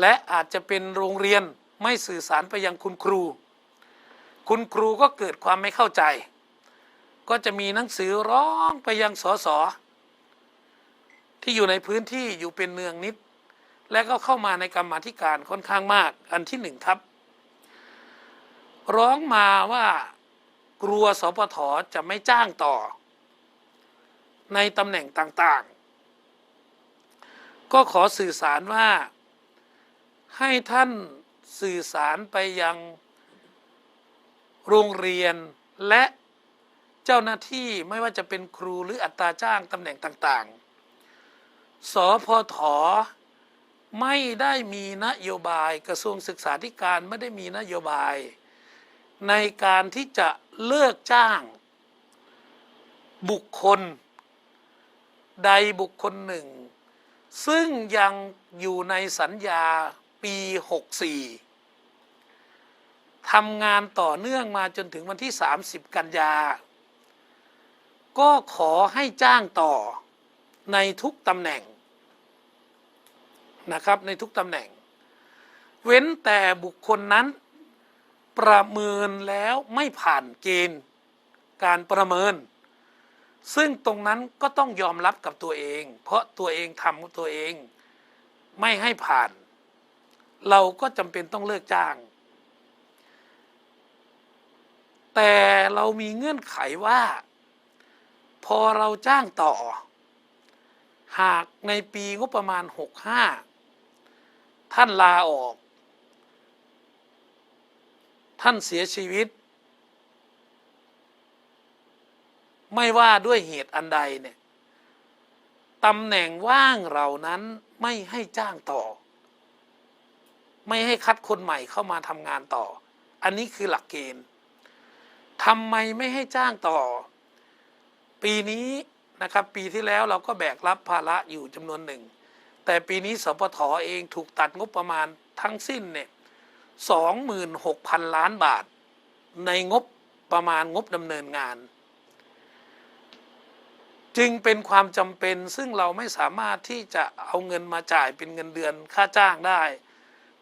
และอาจจะเป็นโรงเรียนไม่สื่อสารไปยังคุณครู คุณครูก็เกิดความไม่เข้าใจ ก็จะมีหนังสือร้องไปยังสสที่อยู่ในพื้นที่อยู่เป็นเนืองนิด และก็เข้ามาในกรรมาธิการค่อนข้างมาก อันที่หนึ่งครับ ร้องมาว่ากลัวสปทจะไม่จ้างต่อ ในตำแหน่งต่างๆ ก็ขอสื่อสารว่า ให้ท่านสื่อสารไปยังโรงเรียนและเจ้าหน้าที่ไม่ว่าจะเป็นครูหรืออัตราจ้างตำแหน่งต่างๆ สพทไม่ได้มีนโยบายกระทรวงศึกษาธิการไม่ได้มีนโยบาย ในการที่จะเลิกจ้าง บุคคล ใดบุคคลหนึ่ง ซึ่งยังอยู่ในสัญญา ปี 64ทำงานต่อเนื่องมาจนถึงวันที่ 30 กันยา ก็ขอให้จ้างต่อในทุกตำแหน่งนะครับในทุกตำแหน่ง เว้นแต่บุคคลนั้น ประเมินแล้วไม่ผ่านเกณฑ์ การประเมิน ซึ่งตรงนั้นก็ต้องยอมรับกับตัวเอง เพราะตัวเองทำตัวเองไม่ให้ผ่าน เราก็จำเป็นต้องเลิกจ้าง แต่เรามีเงื่อนไขว่า พอเราจ้างต่อ หากในปีงบประมาณ 65 ท่านลาออก ท่านเสียชีวิต ไม่ว่าด้วยเหตุอันใดเนี่ยตำแหน่งว่างเหล่านั้นไม่ให้จ้างต่อ ไม่ให้คัดคนใหม่เข้ามาทำงานต่อ อันนี้คือหลักเกณฑ์ทำไมไม่ให้จ้างต่อ ปีนี้นะครับปีที่แล้วเราก็แบกรับภาระอยู่จำนวนหนึ่ง แต่ปีนี้สปทอเองถูกตัดงบประมาณทั้งสิ้นเนี่ยสองหมื่นหกพันล้านบาท ในงบประมาณงบดำเนินงาน จึงเป็นความจำเป็นซึ่งเราไม่สามารถที่จะเอาเงินมาจ่ายเป็นเงินเดือนค่าจ้างได้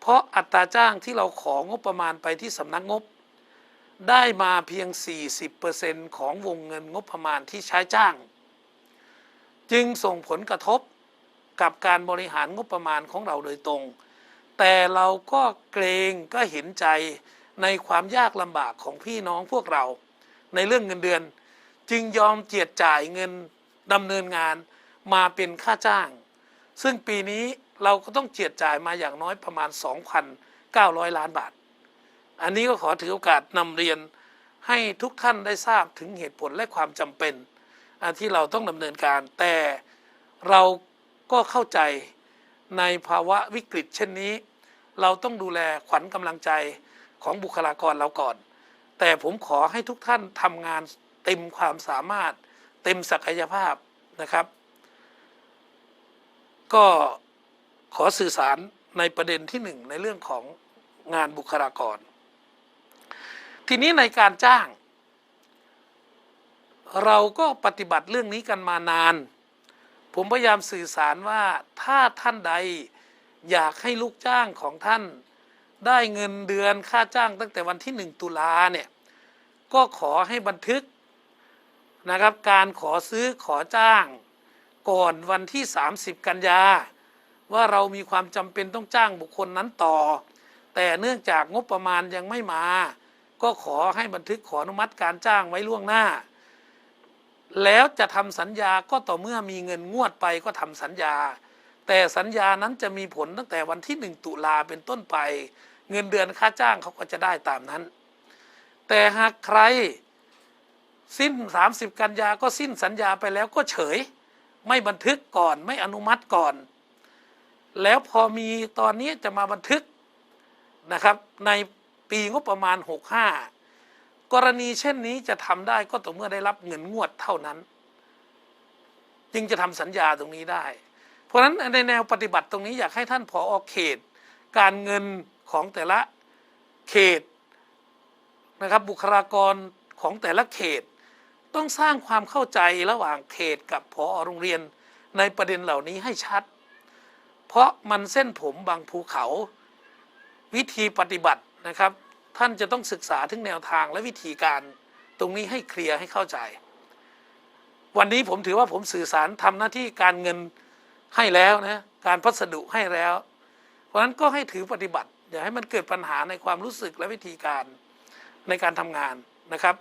เพราะอัตราจ้างที่เราของบประมาณไปที่สำนักงบ ได้มาเพียง 40%ของวงเงินงบประมาณที่ใช้จ้าง จึงส่งผลกระทบกับการบริหารงบประมาณของเราโดยตรง แต่เราก็เกรงก็เห็นใจในความยากลำบากของพี่น้องพวกเรา ในเรื่องเงินเดือน จึงยอมเจียดจ่ายเงินดำเนินงานมาเป็นค่าจ้าง ซึ่งปีนี้ เราก็ต้องเจียดจ่ายมาอย่างน้อยประมาณ 2,900 ล้านบาท อันนี้ก็ขอถือโอกาสนำเรียนให้ทุกท่านได้ทราบถึงเหตุผลและความจำเป็นอันที่เราต้องดำเนินการ แต่เราก็เข้าใจในภาวะวิกฤตเช่นนี้ เราต้องดูแลขวัญกำลังใจของบุคลากรเราก่อน แต่ผมขอให้ทุกท่านทำงานเต็มความสามารถ เต็มศักยภาพนะครับ ก็ ขอสื่อสารในประเด็นที่หนึ่งในเรื่องของงานบุคลากร ทีนี้ในการจ้าง เราก็ปฏิบัติเรื่องนี้กันมานาน ผมพยายามสื่อสารว่าถ้าท่านใดอยากให้ลูกจ้างของท่านได้เงินเดือนค่าจ้างตั้งแต่วันที่หนึ่งตุลาเนี่ย ก็ขอให้บันทึกนะครับการขอซื้อขอจ้างก่อนวันที่ 30 กันยา ว่าเรามีความจำเป็นต้องจ้างบุคคลนั้นต่อ แต่เนื่องจากงบประมาณยังไม่มา ก็ขอให้บันทึกขออนุมัติการจ้างไว้ล่วงหน้า แล้วจะทำสัญญาก็ต่อเมื่อมีเงินงวดไปก็ทำสัญญา แต่สัญญานั้นจะมีผลตั้งแต่วันที่หนึ่งตุลาเป็นต้นไป เงินเดือนค่าจ้างเขาก็จะได้ตามนั้น แต่หากใครสิ้น 30 กันยาก็สิ้นสัญญาไปแล้วก็เฉย ไม่บันทึกก่อนไม่อนุมัติก่อน แล้วพอมีตอนนี้จะมาบันทึกนะครับ ในปีงบประมาณ 65 กรณีเช่นนี้จะทำได้ก็ต่อเมื่อได้รับเงินงวดเท่านั้น จึงจะทำสัญญาตรงนี้ได้ เพราะฉะนั้นในแนวปฏิบัติตรงนี้อยากให้ท่านผออเขต การเงินของแต่ละเขตนะครับบุคลากรของแต่ละเขต ต้องสร้างความเข้าใจระหว่างเขตกับผอโรงเรียนในประเด็นเหล่านี้ให้ชัด เพราะมันเส้นผมบางภูเขา วิธีปฏิบัตินะครับ ท่านจะต้องศึกษาถึงแนวทางและวิธีการตรงนี้ให้เคลียร์ให้เข้าใจ วันนี้ผมถือว่าผมสื่อสารทำหน้าที่การเงินให้แล้วนะการพัสดุให้แล้ว เพราะฉะนั้นก็ให้ถือปฏิบัติ อย่าให้มันเกิดปัญหาในความรู้สึกและวิธีการในการทำงานนะครับ